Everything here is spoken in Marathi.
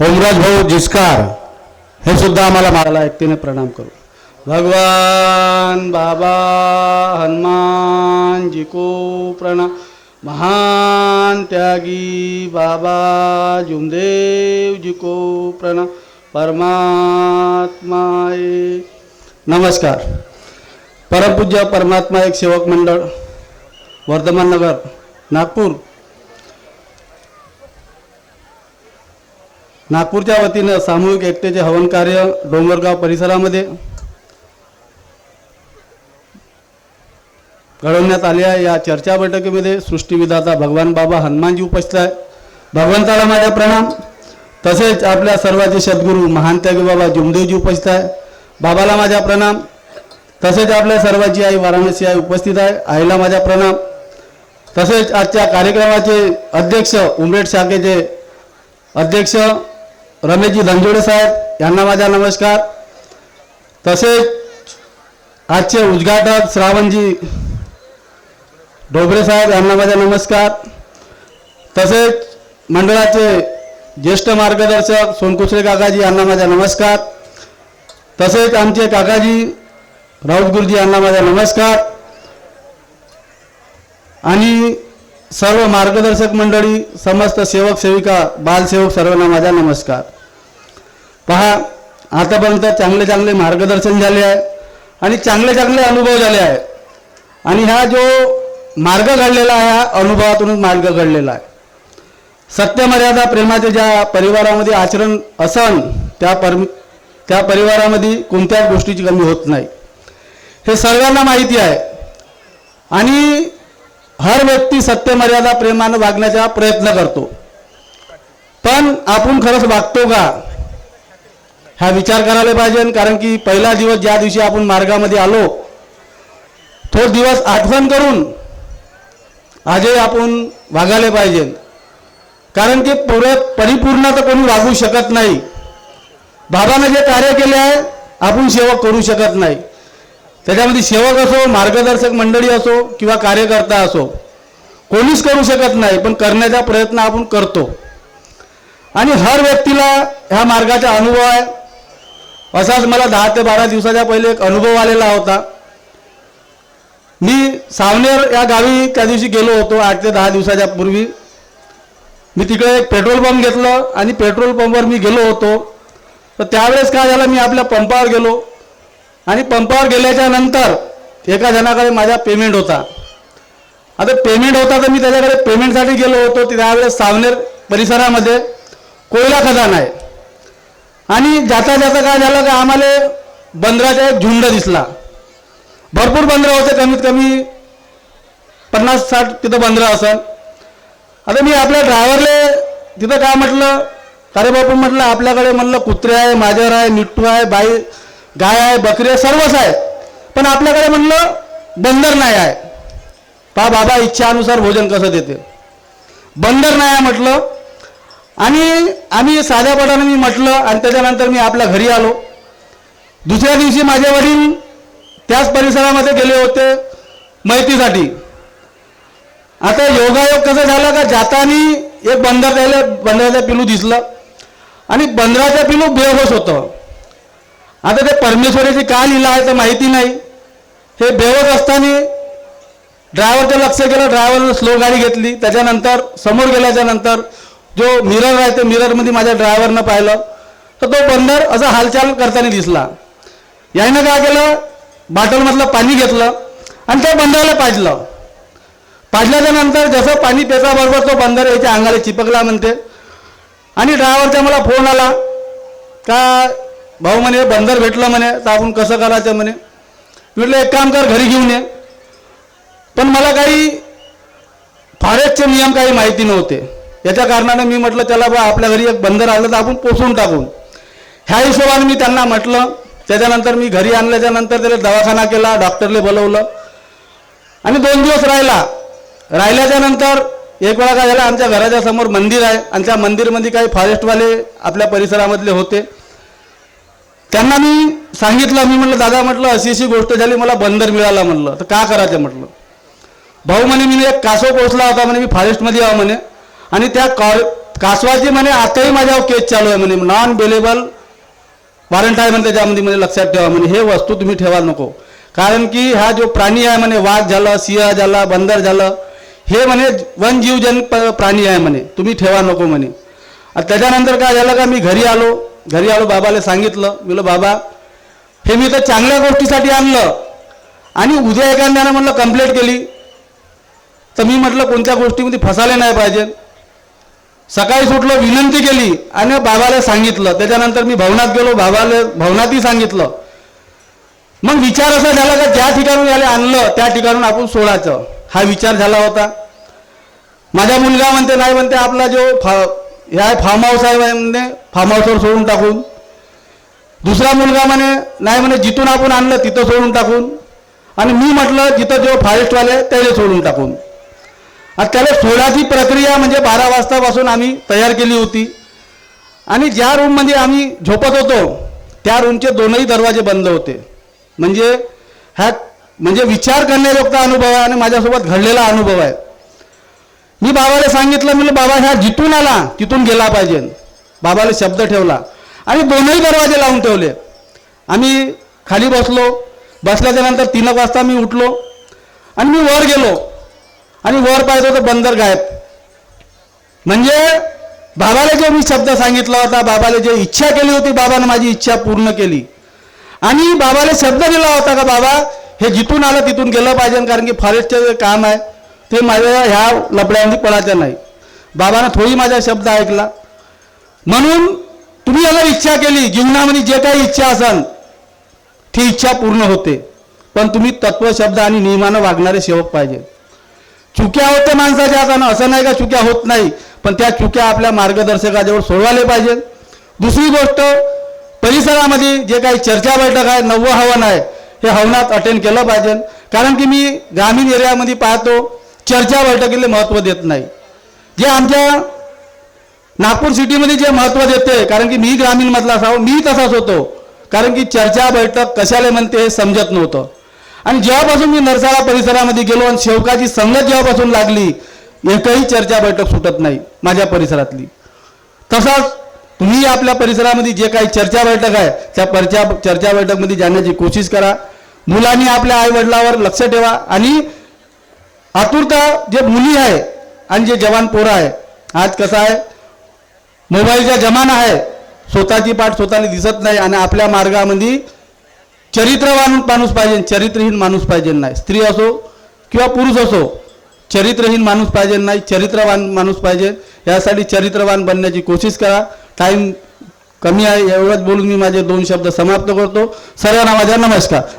होमराज भाऊ जिस्कार हे सुद्धा आम्हाला मारायला एकटीने प्रणाम करू. भगवान बाबा हनुमान जी को प्रणाम महान त्यागी बाबा जुमदेव जी को प्रणाम परमात्माए नमस्कार. परमपूज्य परमात्मा एक सेवक मंडळ वर्धमान नगर नागपूर. नागपूरच्या वतीनं सामूहिक एकतेचे हवन कार्य डोंगरगाव परिसरामध्ये घडवण्यात आले आहे. या चर्चा बैठकीमध्ये सृष्टीविधाता भगवान बाबा हनुमानजी उपस्थित आहे भगवंताला माझा प्रणाम. तसेच आपल्या सर्वाचे सद्गुरू महान त्यागी बाबा जुमदेवजी उपस्थित आहे बाबाला माझा प्रणाम. तसेच आपल्या सर्वाची आई वाराणसी आई उपस्थित आहे. आईला माझा प्रणाम. तसेच आजच्या कार्यक्रमाचे अध्यक्ष उमरेड शाखेचे अध्यक्ष रमेशजी धनजोडे साहेब यांना माझा नमस्कार. तसेच आजचे उद्घाटक श्रावणजी डोबरे साहेब यांना माझा नमस्कार. तसेच मंडळाचे ज्येष्ठ मार्गदर्शक सोनकुसरे काकाजी यांना माझा नमस्कार. तसेच आमचे काकाजी राऊत गुरुजी यांना माझा नमस्कार. आणि सर्व मार्गदर्शक मंडळी समस्त सेवक सेविका बालसेवक सर्वांना माझा नमस्कार. पहा आतापर्यंत चांगले चांगले मार्गदर्शन झाले आहे आणि चांगले चांगले अनुभव झाले आहे. आणि हा जो मार्ग घडलेला आहे हा अनुभवातूनच मार्ग घडलेला आहे. सत्यमर्यादा प्रेमाचे ज्या परिवारामध्ये आचरण असन त्या पर त्या परिवारामध्ये कोणत्याच गोष्टीची कमी होत नाही. हे सर्वांना माहिती आहे. आणि हर व्यक्ती सत्यमर्यादा प्रेमानं वागण्याचा प्रयत्न करतो. पण आपण खरंच वागतो का? हा विचार करायला पाहिजे कारण की पहिला दिवस ज्या दिवशी आपण मार्गामध्ये आलो तो दिवस आठवण करून आजही आपण वागायला पाहिजे. कारण की पुरे परिपूर्ण तर कोणी वागू शकत नाही. बाबानं जे कार्य केले आहे आपण सेवक करू शकत नाही. त्याच्यामध्ये सेवक असो मार्गदर्शक मंडळी असो किंवा कार्यकर्ता असो कोणीच करू शकत नाही पण करण्याचा प्रयत्न आपण करतो. आणि हर व्यक्तीला ह्या मार्गाचा अनुभव आहे. असाच मला दहा ते बारा दिवसाच्या पहिले एक अनुभव आलेला होता. मी सावनेर या गावी त्या दिवशी गेलो होतो आठ ते दहा दिवसाच्या पूर्वी. मी तिकडे एक पेट्रोल पंप घेतलं आणि पेट्रोल पंपवर मी गेलो होतो. तर त्यावेळेस काय झालं मी आपल्या पंपावर गेलो. आणि पंपावर गेल्याच्यानंतर एका जणाकडे माझा पेमेंट होता. आता पेमेंट होता तर मी त्याच्याकडे पेमेंटसाठी गेलो होतो. ते त्यावेळेस सावनेर परिसरामध्ये कोयला खदान आहे. आणि जाता जाता काय झालं का आम्हाला बंदराचा एक झुंड दिसला. भरपूर बंदरं होते कमीत कमी पन्नास साठ तिथं बंदरं असेल आता मी आपल्या ड्रायव्हरले तिथं काय म्हटलं? अरे बापू म्हटलं आपल्याकडे म्हणलं कुत्रे आहे माजर आहे मिट्टू आहे बाई गाय आहे बकरी आहे सर्वच आहे. पण आपल्याकडे म्हणलं बंदर नाही आहे. पा बाबा इच्छानुसार भोजन कसं देते. बंदर नाही आहे म्हटलं. आणि आम्ही साध्यापणाने मी म्हटलं आणि त्याच्यानंतर मी आपल्या घरी आलो. दुसऱ्या दिवशी माझे वडील त्याच परिसरामध्ये गेले होते माहितीसाठी आता योगायोग कसं झाला का जातानी एक बंदर त्याला बंदराचं पिलू दिसलं. आणि बंदराचं पिलू बेहोश होतं. आता ते परमेश्वरीची का लिहिलं आहे तर माहिती नाही. हे बेवत असताना ड्रायव्हरचं लक्ष गेलं ड्रायव्हरनं स्लो गाडी घेतली. त्याच्यानंतर समोर गेल्याच्यानंतर जो मिरर आहे ते मिररमध्ये माझ्या ड्रायव्हरनं पाहिलं. तर तो बंदर असा हालचाल करताना दिसला. यानं काय केलं? बाटलमधलं पाणी घेतलं आणि त्या बंदराला पाजलं. पाजल्याच्या नंतर जसं पाणी पेचाबरोबर तो बंदर याच्या अंगाला चिपकला म्हणते. आणि ड्रायव्हरचा मला फोन आला. का भाऊ म्हणे बंदर भेटलं म्हणे तर आपण कसं करायचं म्हणे? म्हटलं एक काम कर घरी घेऊन ये. पण मला काही फॉरेस्टचे नियम काही माहिती नव्हते. याच्या कारणानं मी म्हटलं त्याला बा आपल्या घरी एक बंदर आलं तर आपण पोचवून टाकून. ह्या हिशोबाने मी त्यांना म्हटलं. त्याच्यानंतर मी घरी आणल्याच्यानंतर त्याला दवाखाना केला डॉक्टरले बोलवलं. आणि दोन दिवस राहिला. राहिल्याच्या नंतर एक वेळा काय झालं आमच्या घराच्या समोर मंदिर आहे. आणि त्या मंदिरमध्ये काही फॉरेस्टवाले आपल्या परिसरामधले होते. त्यांना मी सांगितलं मी म्हटलं दादा म्हटलं अशी अशी गोष्ट झाली मला बंदर मिळाला म्हटलं तर का करायचं म्हटलं? भाऊ म्हणे मी एक कासव पोचला होता म्हणे मी फॉरेस्टमध्ये यावं म्हणे. आणि त्या कॉ कासवाची म्हणे आताही माझ्यावर केस चालू आहे म्हणे. नॉन बेलेबल वॉरंट आहे म्हणे त्याच्यामध्ये म्हणजे लक्षात ठेवा म्हणे. हे वस्तू तुम्ही ठेवा नको. कारण की हा जो प्राणी आहे म्हणे वाघ झालं सिंह झाला बंदर झालं हे म्हणे वनजीवजन प्राणी आहे म्हणे. तुम्ही ठेवा नको म्हणे. त्याच्यानंतर काय झालं का मी घरी आलो. घरी आलो बाबाला सांगितलं. मी बाबा हे मी तर चांगल्या गोष्टीसाठी आणलं. आणि उद्या एखाद्यानं म्हटलं कंप्लेंट केली. तर मी म्हटलं कोणत्या गोष्टीमध्ये फसायला नाही पाहिजे. सकाळी सुटलं विनंती केली आणि बाबाला सांगितलं. त्याच्यानंतर मी भवनात गेलो बाबाला भवनातही सांगितलं. मग विचार असा झाला का ज्या ठिकाणून याला आणलं त्या ठिकाणून आपण सोडायचं. हा विचार झाला होता. माझा मुलगा म्हणते नाही म्हणते आपला जो फ या फार्म हाऊस आहे म्हणे फार्म हाऊसवर सोडून टाकून. दुसरा मुलगा म्हणे नाही म्हणे जिथून आपण आणलं तिथं सोडून टाकून. आणि मी म्हटलं जिथं जो फॉरेस्टवाले त्याला सोडून टाकून. आणि त्याला सोडायची प्रक्रिया म्हणजे बारा वाजतापासून आम्ही तयार केली होती. आणि ज्या रूममध्ये आम्ही झोपत होतो त्या रूमचे दोनही दरवाजे बंद होते. म्हणजे ह्या म्हणजे विचार करण्याजोगता अनुभव आहे आणि माझ्यासोबत घडलेला अनुभव आहे. मी बाबाला सांगितलं म्हणजे बाबा ह्या जिथून आला तिथून गेला पाहिजे. बाबाला शब्द ठेवला. आणि दोनही दरवाजे लावून ठेवले. आम्ही खाली बसलो. बसल्याच्या नंतर तीन वाजता मी उठलो. आणि मी वर गेलो. आणि वर पाहिजे तर बंदर गायब. म्हणजे बाबाला जो मी शब्द सांगितला होता बाबाला जे इच्छा केली होती बाबानं माझी इच्छा पूर्ण केली. आणि बाबाला शब्द दिला होता का बाबा हे जिथून आलं तिथून गेलं पाहिजे कारण की फॉरेस्टचं जे काम आहे ते माझ्या ह्या लपड्यामध्ये पडायचं नाही. बाबानं थोडी माझा शब्द ऐकला. म्हणून तुम्ही अगर इच्छा केली जीवनामध्ये जे काही इच्छा असाल ती इच्छा पूर्ण होते. पण तुम्ही तत्व शब्द आणि नियमानं वागणारे सेवक पाहिजे. चुक्या होते माणसाच्या हातानं. असं नाही का चुक्या होत नाही पण त्या चुक्या आपल्या मार्गदर्शकाजवळ सोडवायला पाहिजे दुसरी गोष्ट परिसरामध्ये जे काही चर्चा बैठक आहे नववं हवन आहे हे हवनात अटेंड केलं पाहिजे कारण की मी ग्रामीण एरियामध्ये पाहतो चर्चा बैठकीला महत्त्व देत नाही. जे आमच्या नागपूर सिटीमध्ये जे महत्त्व देते कारण की मी ग्रामीणमधला असावं मी तसाच होतो. कारण की चर्चा बैठक कशाला म्हणते हे समजत नव्हतं. आणि जेव्हापासून मी नरसाळा परिसरामध्ये गेलो आणि शेवकाची संगत जेव्हापासून लागली एकही चर्चा बैठक सुटत नाही माझ्या परिसरातली. तसाच तुम्ही आपल्या परिसरामध्ये जे काही चर्चा बैठक आहे त्या चर्चा बैठकमध्ये जाण्याची कोशिश करा. मुलांनी आपल्या आईवडिलावर लक्ष ठेवा आणि आतुरता जे मुली आहे आणि जे जवान पोरं आहे आज कसं आहे? मोबाईलचा जमाना आहे. स्वतःची पाठ स्वतःने दिसत नाही आणि आपल्या मार्गामध्ये चरित्रवान माणूस पाहिजे चरित्रहीन माणूस पाहिजे नाही. स्त्री असो किंवा पुरुष असो चरित्रहीन माणूस पाहिजे नाही चरित्रवान माणूस पाहिजे. यासाठी चरित्रवान बनण्याची कोशिश करा. टाईम कमी आहे एवढंच बोलून मी माझे दोन शब्द समाप्त करतो. सर्वांना माझा नमस्कार.